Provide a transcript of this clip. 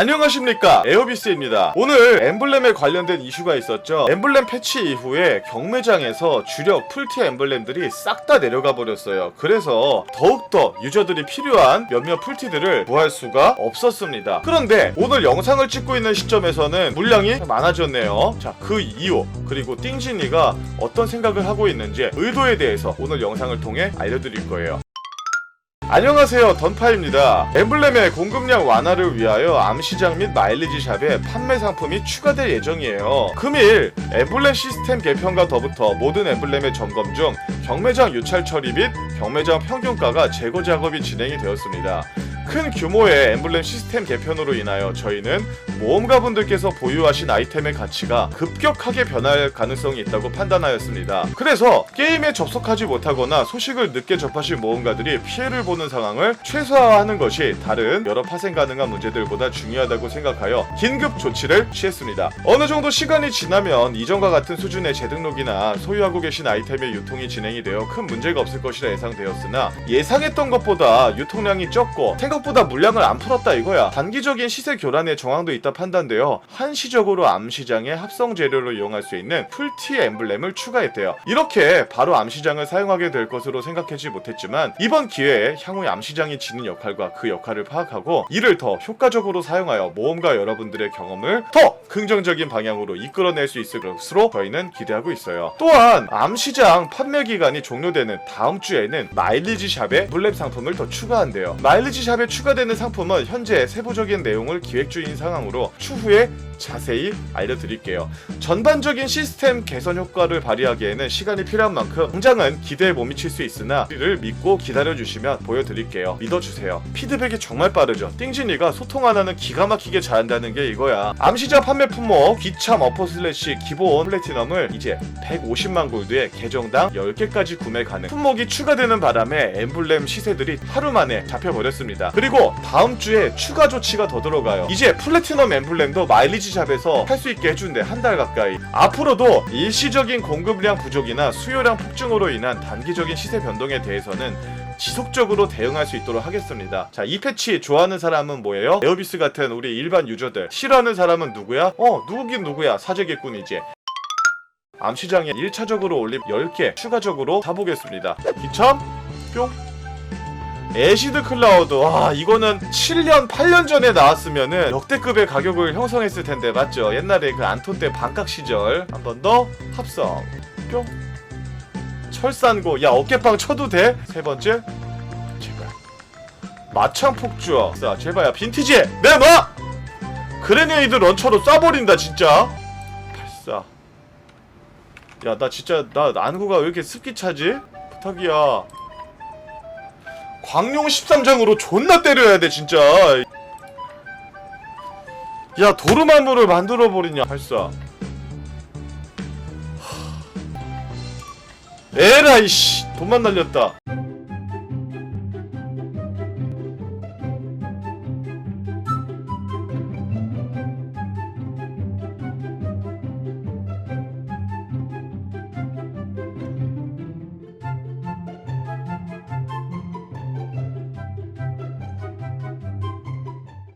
안녕하십니까. 에어비스입니다. 오늘 엠블렘에 관련된 이슈가 있었죠. 엠블렘 패치 이후에 경매장에서 주력 풀티 엠블렘들이 싹 다 내려가 버렸어요. 그래서 더욱더 유저들이 필요한 몇몇 풀티들을 구할 수가 없었습니다. 그런데 오늘 영상을 찍고 있는 시점에서는 물량이 많아졌네요. 자그 이유 그리고 띵진이가 어떤 생각을 하고 있는지 의도에 대해서 오늘 영상을 통해 알려드릴 거예요 안녕하세요 던파입니다. 엠블렘의 공급량 완화를 위하여 암시장 및 마일리지 샵에 판매 상품이 추가될 예정이에요. 금일 엠블렘 시스템 개편과 더불어 모든 엠블렘의 점검 중 경매장 유찰 처리 및 경매장 평균가가 제거 작업이 진행이 되었습니다. 큰 규모의 엠블렘 시스템 개편으로 인하여 저희는 모험가분들께서 보유하신 아이템의 가치가 급격하게 변할 가능성이 있다고 판단하였습니다. 그래서 게임에 접속하지 못하거나 소식을 늦게 접하신 모험가들이 피해를 보는 상황을 최소화하는 것이 다른 여러 파생 가능한 문제들보다 중요하다고 생각하여 긴급 조치를 취했습니다. 어느 정도 시간이 지나면 이전과 같은 수준의 재등록이나 소유하고 계신 아이템의 유통이 진행이 되어 큰 문제가 없을 것이라 예상되었으나 예상했던 것보다 유통량이 적고 생각보다 물량을 안 풀었다 이거야. 단기적인 시세 교란의 정황도 있다 판단되어 한시적으로 암시장의 합성 재료로 이용할 수 있는 풀티 엠블렘을 추가했대요. 이렇게 바로 암시장을 사용하게 될 것으로 생각하지 못했지만 이번 기회에 향후에 암시장이 지닌 역할과 그 역할을 파악하고 이를 더 효과적으로 사용하여 모험가 여러분들의 경험을 더 긍정적인 방향으로 이끌어낼 수 있을 것으로 저희는 기대하고 있어요. 또한 암시장 판매 기간이 종료되는 다음 주에는 마일리지 샵에 물랩 상품을 더 추가한대요. 마일리지 샵에 추가되는 상품은 현재 세부적인 내용을 기획 중인 상황으로 추후에 자세히 알려드릴게요. 전반적인 시스템 개선 효과를 발휘하기에는 시간이 필요한 만큼 당장은 기대에 못 미칠 수 있으나 우리를 믿고 기다려주시면 보여 드릴게요. 믿어주세요. 피드백이 정말 빠르죠. 띵진이가 소통 하나는 기가 막히게 잘한다는 게 이거야. 암시장 판매 품목 귀참 어퍼 슬래시 기본 플래티넘을 이제 150만 골드에 계정당 10개까지 구매 가능. 품목이 추가되는 바람에 엠블렘 시세들이 하루 만에 잡혀버렸습니다. 그리고 다음 주에 추가 조치가 더 들어가요. 이제 플래티넘 엠블렘도 마일리지 샵에서 할 수 있게 해준대 한 달 가까이. 앞으로도 일시적인 공급량 부족이나 수요량 폭증으로 인한 단기적인 시세 변동에 대해서는 지속적으로 대응할 수 있도록 하겠습니다. 자, 이 패치 좋아하는 사람은 뭐예요? 에어비스 같은 우리 일반 유저들. 싫어하는 사람은 누구야? 어, 누구긴 누구야? 사제겠군이지. 암시장에 1차적으로 올림 10개 추가적으로 사보겠습니다. 기참 뿅 애시드 클라우드 와 이거는 7년 8년 전에 나왔으면은 역대급의 가격을 형성했을 텐데 맞죠? 옛날에 그 안톤 때 반각 시절 한 번 더 합성 뿅 철산고. 야 어깨빵 쳐도 돼? 세 번째. 제발. 마창 폭주어 자 제발 야 빈티지. 내놔 그레네이드 런처로 쏴버린다 진짜. 발사. 야 나 진짜 나 안구가 왜 이렇게 습기 차지? 부탁이야. 광룡 13장으로 존나 때려야 돼 진짜. 야 도르마무를 만들어 버리냐. 발사 에라이 씨. 돈만 날렸다